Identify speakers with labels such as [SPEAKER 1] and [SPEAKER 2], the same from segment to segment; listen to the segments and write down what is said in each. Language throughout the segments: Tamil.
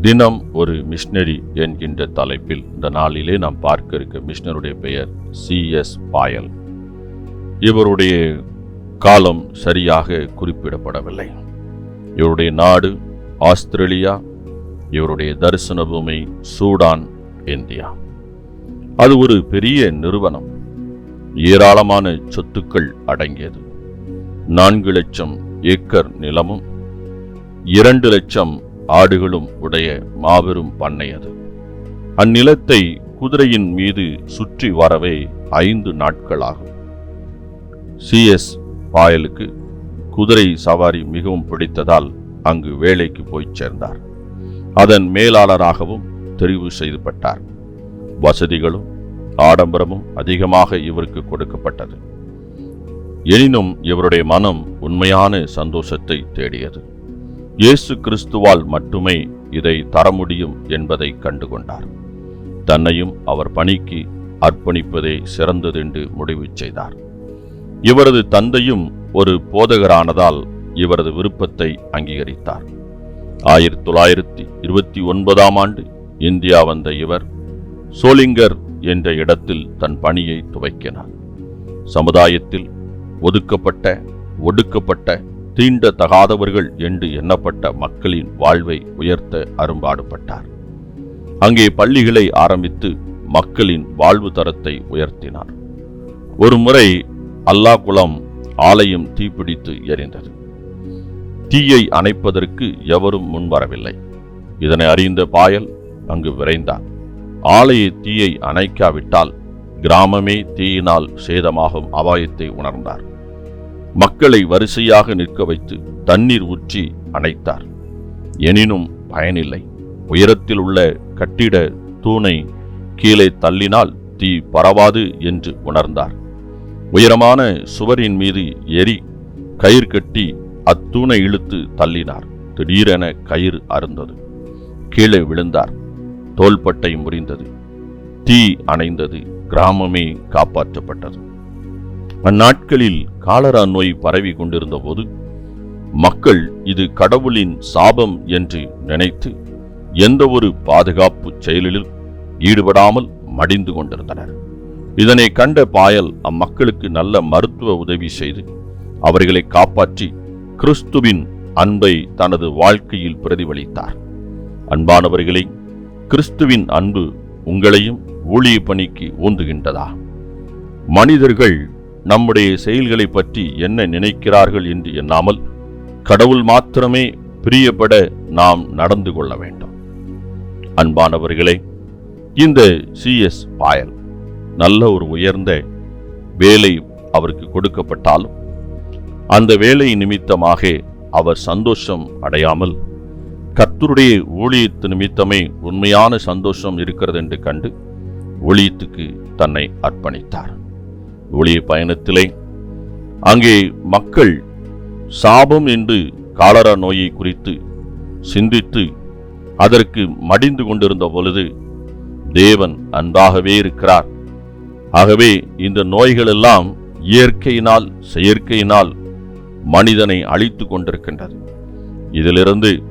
[SPEAKER 1] தினம் ஒரு மிஷினரி என்கின்ற தலைப்பில் இந்த நாளிலே நாம் பார்க்க இருக்க மிஷினருடைய பெயர் சி எஸ் பாயல். இவருடைய காலம் சரியாக குறிப்பிடப்படவில்லை. இவருடைய நாடு ஆஸ்திரேலியா இவருடைய தரிசன பூமி சூடான் இந்தியா. அது ஒரு பெரிய நிறுவனம். ஏராளமான சொத்துக்கள் அடங்கியது. நான்கு லட்சம் ஏக்கர் நிலமும் இரண்டு லட்சம் ஆடுகளும் உடைய மாபெரும் பண்ணை அது. அந்நிலத்தை குதிரையின் மீது சுற்றி வரவே ஐந்து நாட்களாகும். சிஎஸ் பாயலுக்கு குதிரை சவாரி மிகவும் பிடித்ததால் அங்கு வேலைக்கு போய் சேர்ந்தார். அதன் மேலாளராகவும் தெரிவு செய்யப்பட்டார் வசதிகளும் ஆடம்பரமும் அதிகமாக இவருக்கு கொடுக்கப்பட்டது. எனினும் இவருடைய மனம் உண்மையான சந்தோஷத்தை தேடியது. இயேசு கிறிஸ்துவால் மட்டுமே இதை தர முடியும் என்பதை கண்டுகொண்டார். தன்னையும் அவர் பணிக்கு அர்ப்பணிப்பதே சிறந்ததென்று முடிவு செய்தார். இவரது தந்தையும் ஒரு போதகரானதால் இவரது விருப்பத்தை அங்கீகரித்தார். ஆயிரத்தி தொள்ளாயிரத்தி இருபத்தி ஒன்பதாம் ஆண்டு இந்தியா வந்த இவர் சோலிங்கர் என்ற இடத்தில் தன் பணியை துவக்கினார். சமுதாயத்தில் ஒதுக்கப்பட்ட ஒடுக்கப்பட்ட தீண்ட தகாதவர்கள் என்று எண்ணப்பட்ட மக்களின் வாழ்வை உயர்த்த அரும்பாடுபட்டார். அங்கே பள்ளிகளை ஆரம்பித்து மக்களின் வாழ்வு தரத்தை உயர்த்தினார். ஒரு முறை அல்லாகுளம் ஆலயம் தீப்பிடித்து எரிந்தது. தீயை அணைப்பதற்கு எவரும் முன்வரவில்லை இதனை அறிந்த பாயல் அங்கு விரைந்தார் ஆலய தீயை அணைக்காவிட்டால் கிராமமே தீயினால் சேதமாகும் அபாயத்தை உணர்ந்தார். மக்களை வரிசையாக நிற்க வைத்து தண்ணீர் ஊற்றி அணைத்தார். எனினும் பயனில்லை. உயரத்தில் உள்ள கட்டிட தூணை கீழே தள்ளினால் தீ பரவாது என்று உணர்ந்தார். உயரமான சுவரின் மீது எரி கயிறு கட்டி அத்தூணை இழுத்து தள்ளினார். திடீரென கயிறு அருந்தது கீழே விழுந்தார். தோள்பட்டை முறிந்தது. தீ அணைந்தது. கிராமமே காப்பாற்றப்பட்டது. அந்நாட்களில் காலரா நோய் பரவி கொண்டிருந்த போது மக்கள் இது கடவுளின் சாபம் என்று நினைத்து எந்த ஒரு பாதுகாப்பு செயலிலும் ஈடுபடாமல் மடிந்து கொண்டிருந்தனர். இதனை கண்ட பாயல் அம்மக்களுக்கு நல்ல மருத்துவ உதவி செய்து அவர்களை காப்பாற்றி கிறிஸ்துவின் அன்பை தனது வாழ்க்கையில் பிரதிபலித்தார். அன்பானவர்களே கிறிஸ்துவின் அன்பு உங்களையும் ஊழிய பணிக்கு ஊந்துகின்றதா? மனிதர்கள் நம்முடைய செயல்களை பற்றி என்ன நினைக்கிறார்கள் என்று எண்ணாமல் கடவுள் மாத்திரமே பிரியப்பட நாம் நடந்து கொள்ள வேண்டும். அன்பானவர்களே இந்த சிஎஸ் பாயல் நல்ல ஒரு உயர்ந்த வேலை அவருக்கு கொடுக்கப்பட்டாலும் அந்த வேலை நிமித்தமாக அவர் சந்தோஷம் அடையாமல் கர்த்தருடைய ஊழியத்து நிமித்தமே உண்மையான சந்தோஷம் இருக்கிறது என்று கண்டு ஊழியத்துக்கு தன்னை அர்ப்பணித்தார். ஒளிய பயணத்திலே. அங்கே மக்கள் சாபம் என்று காலரா நோயை குறித்து சிந்தித்து அதற்கு மடிந்து கொண்டிருந்த பொழுது தேவன் அன்பாகவே இருக்கிறார். ஆகவே இந்த நோய்களெல்லாம் இயற்கையினால் செயற்கையினால் மனிதனை அழித்து கொண்டிருக்கின்றது. இதிலிருந்து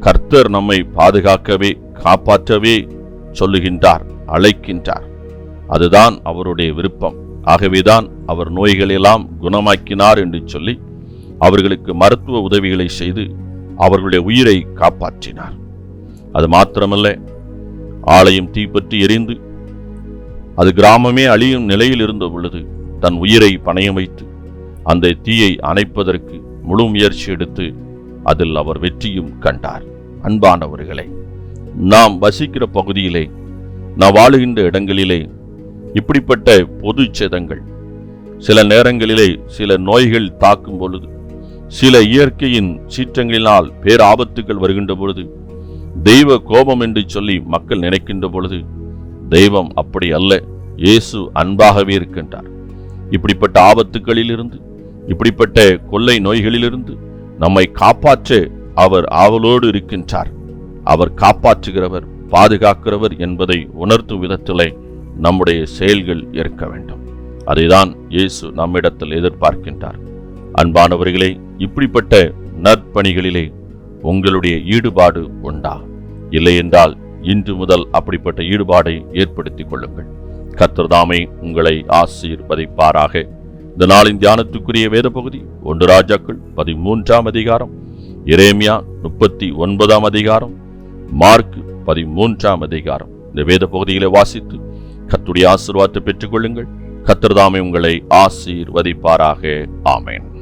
[SPEAKER 1] கர்த்தர் நம்மை பாதுகாக்கவே காப்பாற்றவே சொல்லுகின்றார் அழைக்கின்றார். அதுதான் அவருடைய விருப்பம். ஆகவேதான் அவர் நோய்களெல்லாம் குணமாக்கினார் என்று சொல்லி அவர்களுக்கு மருத்துவ உதவிகளை செய்து அவர்களுடைய உயிரை காப்பாற்றினார். அது மாத்திரமல்ல ஆலயம் தீப்பற்றி எரிந்து அது கிராமமே அழியும் நிலையில் இருந்த பொழுது தன் உயிரை பணயம் வைத்து அந்த தீயை அணைப்பதற்கு முழு முயற்சி எடுத்து அதில் அவர் வெற்றியும் கண்டார். அன்பானவர்களே நாம் வசிக்கிற பகுதியிலே நாம் வாழுகின்ற இடங்களிலே இப்படிப்பட்ட பொது சேதங்கள். சில நேரங்களிலே சில நோய்கள் தாக்கும் பொழுது சில இயற்கையின் சீற்றங்களினால் பேராபத்துகள் வருகின்ற பொழுது தெய்வ கோபம் என்று சொல்லி மக்கள் நினைக்கின்ற பொழுது தெய்வம் அப்படி அல்ல இயேசு அன்பாகவே இருக்கின்றார். இப்படிப்பட்ட ஆபத்துகளிலிருந்து இப்படிப்பட்ட கொள்ளை நோய்களிலிருந்து நம்மை காப்பாற்ற அவர் ஆவலோடு இருக்கின்றார். அவர் காப்பாற்றுகிறவர் பாதுகாக்கிறவர் என்பதை உணர்த்தும் விதத்திலே நம்முடைய செயல்கள் இருக்க வேண்டும். அதைதான் இயேசு நம்மிடத்தில் எதிர்பார்க்கின்றார். அன்பானவர்களே இப்படிப்பட்ட நற்பணிகளிலே உங்களுடைய ஈடுபாடு உண்டா? இல்லையென்றால் இன்று முதல் அப்படிப்பட்ட ஈடுபாடை ஏற்படுத்திக் கொள்ளுங்கள். கத்திரதாமை உங்களை ஆசீர்வதிப்பாராக. இந்த நாளின் தியானத்துக்குரிய வேத பகுதி ஒன்று ராஜாக்கள் பதிமூன்றாம் அதிகாரம் இரேமியா முப்பத்தி ஒன்பதாம் அதிகாரம் மார்க் பதிமூன்றாம் அதிகாரம். இந்த வேத பகுதியிலே வாசித்து கர்த்தருடைய ஆசீர்வாதத்தை பெற்றுக்கொள்ளுங்கள். கத்திரதாமை உங்களை ஆசீர்வதிப்பாராக. ஆமேன்.